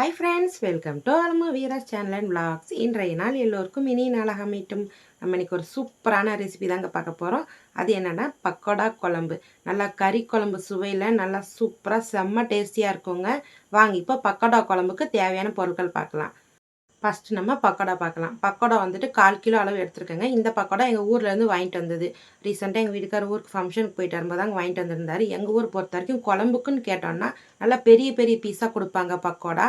Hi friends welcome to அல்மு வீராஸ் channel and vlogs இன்றைய நாள் எல்லோருக்கும் இனி நாளாக மீட்டும் நம்ம இன்றைக்கி ஒரு சூப்பரான ரெசிபி தாங்க பார்க்க போகிறோம் அது என்னென்னா பக்கோடா குழம்பு. நல்லா கறி குழம்பு சுவையில் நல்லா சூப்பராக செம்ம டேஸ்டியாக இருக்குங்க. வாங்க இப்போ பக்கோடா குழம்புக்கு தேவையான பொருட்கள் பார்க்கலாம். ஃபஸ்ட்டு நம்ம பக்கோடா பார்க்கலாம். பக்கோடா வந்துட்டு கால் கிலோ அளவு எடுத்துருக்கேங்க. இந்த பக்கோடா எங்கள் ஊர்லேருந்து வாங்கிட்டு வந்தது. ரீசெண்டாக எங்கள் வீட்டுக்கார ஊருக்கு ஃபங்க்ஷனுக்கு போயிட்டு வரும்போது தாங்க வாங்கிட்டு வந்திருந்தாரு. எங்கள் ஊர் பொறுத்த வரைக்கும் குழம்புக்குன்னு கேட்டோன்னா நல்லா பெரிய பெரிய பீஸாக கொடுப்பாங்க பக்கோடா.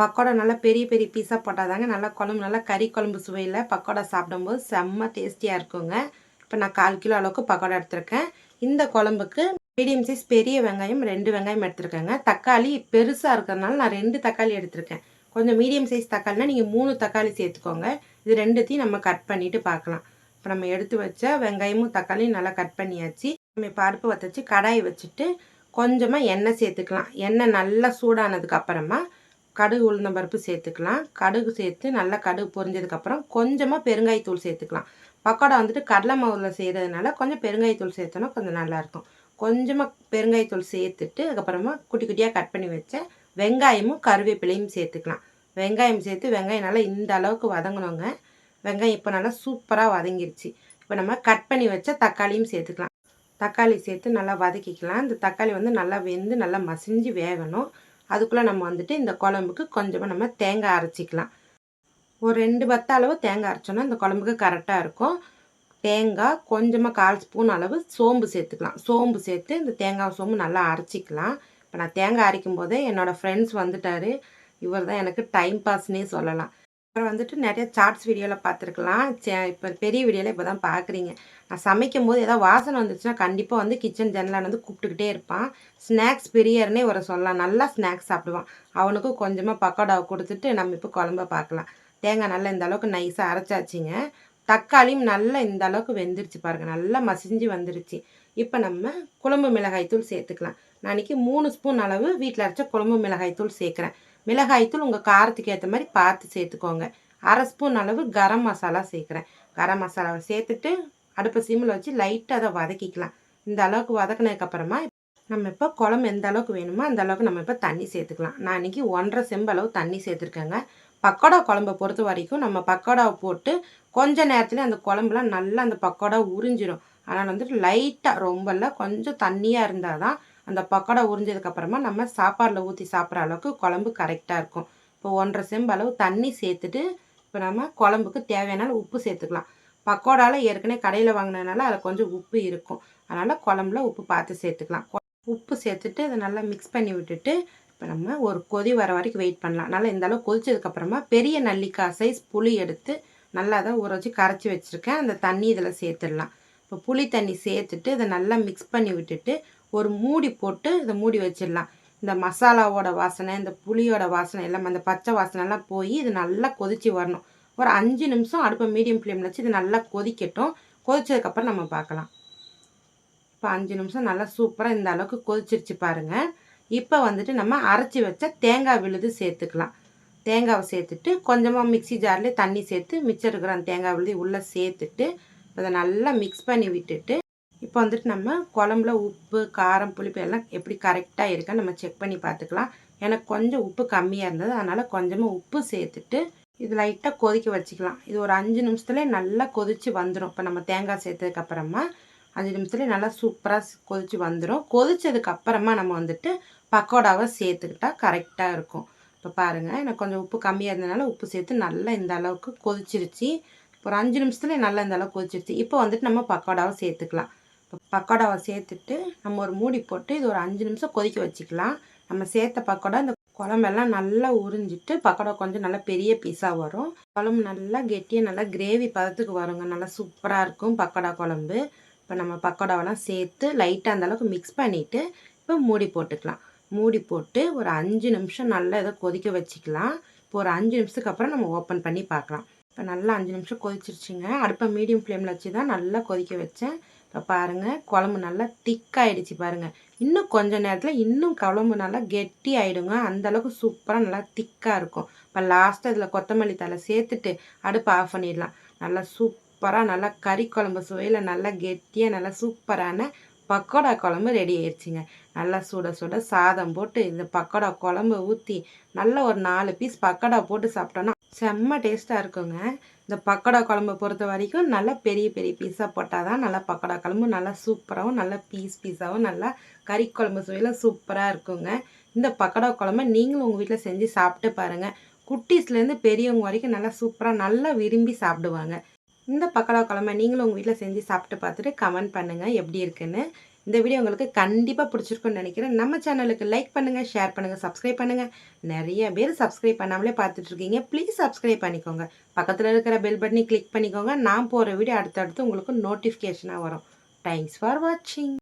பக்கோடா நல்லா பெரிய பெரிய பீஸாக போட்டால் தாங்க நல்லா குழம்பு நல்லா கறி குழம்பு சுவையில் பக்கோடா சாப்பிடும்போது செம்ம டேஸ்டியாக இருக்குங்க. இப்போ நான் கால் கிலோ அளவுக்கு பக்கோடா எடுத்திருக்கேன். இந்த குழம்புக்கு மீடியம் சைஸ் பெரிய வெங்காயம் ரெண்டு வெங்காயம் எடுத்திருக்கேங்க. தக்காளி பெருசாக இருக்கிறதுனால நான் ரெண்டு தக்காளி எடுத்திருக்கேன். கொஞ்சம் மீடியம் சைஸ் தக்காளினா நீங்கள் மூணு தக்காளி சேர்த்துக்கோங்க. இது ரெண்டுத்தையும் நம்ம கட் பண்ணிவிட்டு பார்க்கலாம். இப்போ நம்ம எடுத்து வச்ச வெங்காயமும் தக்காளியும் நல்லா கட் பண்ணியாச்சு. நம்ம இப்போ அடுப்பு கடாயை வச்சுட்டு கொஞ்சமாக எண்ணெய் சேர்த்துக்கலாம். எண்ணெய் நல்லா சூடானதுக்கு அப்புறமா கடுகு உளுந்தம் பருப்பு சேர்த்துக்கலாம். கடுகு சேர்த்து நல்லா கடுகு பொரிஞ்சதுக்கப்புறம் கொஞ்சமாக பெருங்காயத்தூள் சேர்த்துக்கலாம். பக்கோடா வந்துட்டு கடலை மாவில் செய்கிறதுனால கொஞ்சம் பெருங்காயத்தூள் சேர்த்தோன்னா கொஞ்சம் நல்லாயிருக்கும் கொஞ்சமாக பெருங்காயத்தூள் சேர்த்துட்டு அதுக்கப்புறமா குட்டி குட்டியாக கட் பண்ணி வச்ச வெங்காயமும் கருவேப்பிலையும் சேர்த்துக்கலாம். வெங்காயம் சேர்த்து வெங்காயம் நல்லா இந்த அளவுக்கு வதங்கணுங்க. வெங்காயம் இப்போ நல்லா சூப்பராக வதங்கிருச்சு. இப்போ நம்ம கட் பண்ணி வச்ச தக்காளியும் சேர்த்துக்கலாம். தக்காளி சேர்த்து நல்லா வதக்கிக்கலாம். இந்த தக்காளி வந்து நல்லா வெந்து நல்லா மசிஞ்சு வேகணும். அதுக்குள்ளே நம்ம வந்துட்டு இந்த குழம்புக்கு கொஞ்சமாக நம்ம தேங்காய் அரைச்சிக்கலாம். ஒரு ரெண்டு பத்த அளவு தேங்காய் அரைச்சோன்னா இந்த குழம்புக்கு கரெக்டாக இருக்கும். தேங்காய் கொஞ்சமாக கால் ஸ்பூன் அளவு சோம்பு சேர்த்துக்கலாம். சோம்பு சேர்த்து இந்த தேங்காய் சோம்பு நல்லா அரைச்சிக்கலாம். இப்போ நான் தேங்காய் அரைக்கும் போதே என்னோடய ஃப்ரெண்ட்ஸ் வந்துட்டார். இவர் தான் எனக்கு டைம் பாஸ்னே சொல்லலாம். அப்புறம் வந்துட்டு நிறைய சார்ட்ஸ் வீடியோவில் பார்த்துருக்கலாம். இப்போ பெரிய வீடியோவில் இப்போ தான் பார்க்குறீங்க. நான் சமைக்கும் போது ஏதாவது வாசனை வந்துச்சுன்னா கண்டிப்பாக வந்து கிச்சன் ஜன்னலான் வந்து கூப்பிட்டுக்கிட்டே இருப்பான். ஸ்நாக்ஸ் பெரியர்னே ஒரு சொல்லலாம். நல்லா ஸ்நாக்ஸ் சாப்பிடுவான். அவனுக்கும் கொஞ்சமாக பக்கோடாவை கொடுத்துட்டு நம்ம இப்போ குழம்ப பார்க்கலாம். தேங்காய் நல்லா இந்த அளவுக்கு நைஸாக அரைச்சாச்சுங்க. தக்காளியும் நல்லா இந்த அளவுக்கு வெந்துருச்சு பாருங்கள் நல்லா மசிஞ்சு வந்துருச்சு. இப்போ நம்ம குழம்பு மிளகாய் தூள் சேர்த்துக்கலாம். நான் இன்றைக்கி மூணு ஸ்பூன் அளவு வீட்டில் அரைச்ச குழம்பு மிளகாய் தூள் சேர்க்குறேன். மிளகாய்த்தூள் உங்கள் காரத்துக்கு ஏற்ற மாதிரி பார்த்து சேர்த்துக்கோங்க. அரை ஸ்பூன் அளவு கரம் மசாலா சேர்க்குறேன். கரம் மசாலாவை சேர்த்துட்டு அடுப்பை சிம்மில் வச்சு லைட்டாக அதை வதக்கிக்கலாம். இந்த அளவுக்கு வதக்கினதுக்கப்புறமா நம்ம இப்போ குழம்பு எந்த அளவுக்கு வேணுமோ அந்த அளவுக்கு நம்ம இப்போ தண்ணி சேர்த்துக்கலாம். நான் இன்றைக்கி ஒன்றரை செம்பு அளவு தண்ணி சேர்த்துருக்கேங்க. பக்கோடா குழம்பை பொறுத்த வரைக்கும் நம்ம பக்கோடாவை போட்டு கொஞ்ச நேரத்தில் அந்த குழம்புலாம் நல்லா அந்த பக்கோடா உறிஞ்சிடும் ஆனால் வந்துட்டு லைட்டாக ரொம்பல கொஞ்சம் தண்ணியாக இருந்தால் தான் அந்த பக்கோடா உறிஞ்சதுக்கப்புறமா நம்ம சாப்பாடில் ஊற்றி சாப்பிட்ற அளவுக்கு குழம்பு கரெக்டாக இருக்கும். இப்போ ஒன்றரை செம்பு அளவு தண்ணி சேர்த்துட்டு இப்போ நம்ம குழம்புக்கு தேவையான உப்பு சேர்த்துக்கலாம். பக்கோடாவில் ஏற்கனவே கடையில் வாங்கினதுனால அதில் கொஞ்சம் உப்பு இருக்கும். அதனால் குழம்புல உப்பு பார்த்து சேர்த்துக்கலாம். உப்பு சேர்த்துட்டு அதை நல்லா மிக்ஸ் பண்ணி விட்டுட்டு இப்போ நம்ம ஒரு கொதி வர வரைக்கும் வெயிட் பண்ணலாம். நல்லா இந்த அளவு கொதிச்சதுக்கப்புறமா பெரிய நல்லிக்காய் சைஸ் புளி எடுத்து நல்லா அதை ஊற வச்சு கரைச்சி வச்சுருக்கேன். அந்த தண்ணி இதில் சேர்த்துடலாம். இப்போ புளி தண்ணி சேர்த்துட்டு இதை நல்லா மிக்ஸ் பண்ணி விட்டுட்டு ஒரு மூடி போட்டு இதை மூடி வச்சிடலாம். இந்த மசாலாவோட வாசனை இந்த புளியோட வாசனை எல்லாம் அந்த பச்சை வாசனைலாம் போய் இது நல்லா கொதித்து வரணும். ஒரு அஞ்சு நிமிஷம் அடுப்பை மீடியம் ஃப்ளேமில் வச்சு இது நல்லா கொதிக்கட்டும். கொதிச்சதுக்கப்புறம் நம்ம பார்க்கலாம். இப்போ அஞ்சு நிமிஷம் நல்லா சூப்பராக இந்த அளவுக்கு கொதிச்சிருச்சு பாருங்கள் இப்போ வந்துட்டு நம்ம அரைச்சி வச்ச தேங்காய் விழுது சேர்த்துக்கலாம். தேங்காவை சேர்த்துட்டு கொஞ்சமாக மிக்சி ஜார்லேயே தண்ணி சேர்த்து மிச்சம் இருக்கிற அந்த தேங்காய் விழுதி உள்ளே சேர்த்துட்டு அதை நல்லா மிக்ஸ் பண்ணி விட்டுட்டு இப்போ வந்துட்டு நம்ம குழம்புல உப்பு காரம் புளிப்பு எல்லாம் எப்படி கரெக்டாக இருக்கான்னு நம்ம செக் பண்ணி பார்த்துக்கலாம். எனக்கு கொஞ்சம் உப்பு கம்மியாக இருந்தது. அதனால் கொஞ்சமாக உப்பு சேர்த்துட்டு இது லைட்டாக கொதிக்க வச்சுக்கலாம். இது ஒரு அஞ்சு நிமிஷத்துலேயே நல்லா கொதித்து வந்துடும் இப்போ நம்ம தேங்காய் சேர்த்ததுக்கப்புறமா அஞ்சு நிமிஷத்துலேயே நல்லா சூப்பராக கொதித்து வந்துடும் கொதித்ததுக்கப்புறமா நம்ம வந்துட்டு பக்கோடாவை சேர்த்துக்கிட்டா கரெக்டாக இருக்கும். இப்போ பாருங்கள் எனக்கு கொஞ்சம் உப்பு கம்மியாக இருந்ததுனால உப்பு சேர்த்து நல்லா இந்த அளவுக்கு கொதிச்சிருச்சு. ஒரு அஞ்சு நிமிஷத்துலேயே நல்லா இந்த அளவுக்கு கொதிச்சிருச்சு. இப்போ வந்துட்டு நம்ம பக்கோடாவை சேர்த்துக்கலாம். பக்கோடாவை சேர்த்துட்டு நம்ம ஒரு மூடி போட்டு இது ஒரு அஞ்சு நிமிஷம் கொதிக்க வச்சுக்கலாம். நம்ம சேர்த்த பக்கோடா இந்த குழம்பெல்லாம் நல்லா உறிஞ்சிட்டு பக்கோடா கொஞ்சம் நல்லா பெரிய பீஸாக வரும். குழம்பு நல்லா கெட்டியாக நல்லா கிரேவி பதத்துக்கு வருங்க. நல்லா சூப்பராக இருக்கும் பக்கோடா குழம்பு. இப்போ நம்ம பக்கோடாவெல்லாம் சேர்த்து லைட்டாக அந்தளவுக்கு மிக்ஸ் பண்ணிவிட்டு இப்போ மூடி போட்டுக்கலாம். மூடி போட்டு ஒரு அஞ்சு நிமிஷம் நல்லா இதை கொதிக்க வச்சுக்கலாம். இப்போ ஒரு அஞ்சு நிமிஷத்துக்கு அப்புறம் நம்ம ஓப்பன் பண்ணி பார்க்கலாம். இப்போ நல்லா அஞ்சு நிமிஷம் கொதிச்சிருச்சுங்க. அடுப்பை மீடியம் ஃப்ளேமில் வச்சு தான் நல்லா கொதிக்க வச்சேன். பாருங்கள் குழம்பு நல்லா திக்காயிடுச்சு பாருங்கள் இன்னும் கொஞ்ச நேரத்தில் இன்னும் குழம்பு நல்லா கெட்டி ஆகிடுங்க அந்தளவுக்கு சூப்பராக நல்லா திக்காக இருக்கும். இப்போ லாஸ்ட்டாக இதில் கொத்தமல்லி தலை சேர்த்துட்டு அடுப்பு ஆஃப் பண்ணிடலாம். நல்லா சூப்பராக நல்லா கறி குழம்பு சுவையில் நல்லா கெட்டியாக நல்லா சூப்பரான பக்கோடா குழம்பு ரெடி ஆயிடுச்சுங்க நல்லா சுட சுட சாதம் போட்டு இந்த பக்கோடா குழம்பு ஊற்றி நல்லா ஒரு நாலு பீஸ் பக்கோடா போட்டு சாப்பிட்டோன்னா செம்ம டேஸ்ட்டாக இருக்குங்க. இந்த பக்கோடா குழம்பு பொறுத்த வரைக்கும் நல்லா பெரிய பெரிய பீஸாக போட்டால் தான் நல்லா பக்கோடா குழம்பு நல்லா சூப்பராகவும் நல்லா பீஸ் பீஸாகவும் நல்லா கறி குழம்பு சுவையில் சூப்பராக இருக்குங்க. இந்த பக்கோடா குழம்பு நீங்களும் உங்கள் வீட்டில் செஞ்சு சாப்பிட்டு பாருங்கள் குட்டீஸ்லேருந்து பெரியவங்க வரைக்கும் நல்லா சூப்பராக நல்லா விரும்பி சாப்பிடுவாங்க. இந்த பக்கோடா குழம்பு நீங்களும் உங்கள் வீட்டில் செஞ்சு சாப்பிட்டு பார்த்துட்டு கமெண்ட் பண்ணுங்கள் எப்படி இருக்குன்னு இந்த வீடியோ உங்களுக்கு கண்டிப்பாக பிடிச்சிருக்குன்னு நினைக்கிறேன். நம்ம சேனலுக்கு லைக் பண்ணுங்கள் ஷேர் பண்ணுங்கள் சப்ஸ்கிரைப் பண்ணுங்கள் நிறைய பேர் சப்ஸ்கிரைப் பண்ணாமலே பார்த்துட்ருக்கீங்க ப்ளீஸ் சப்ஸ்கிரைப் பண்ணிக்கோங்க. பக்கத்தில் இருக்கிற பெல் பட்டனை கிளிக் பண்ணிக்கோங்க. நான் போகிற வீடியோ அடுத்தடுத்து உங்களுக்கு நோட்டிஃபிகேஷனாக வரும். தேங்க்ஸ் ஃபார் வாட்சிங்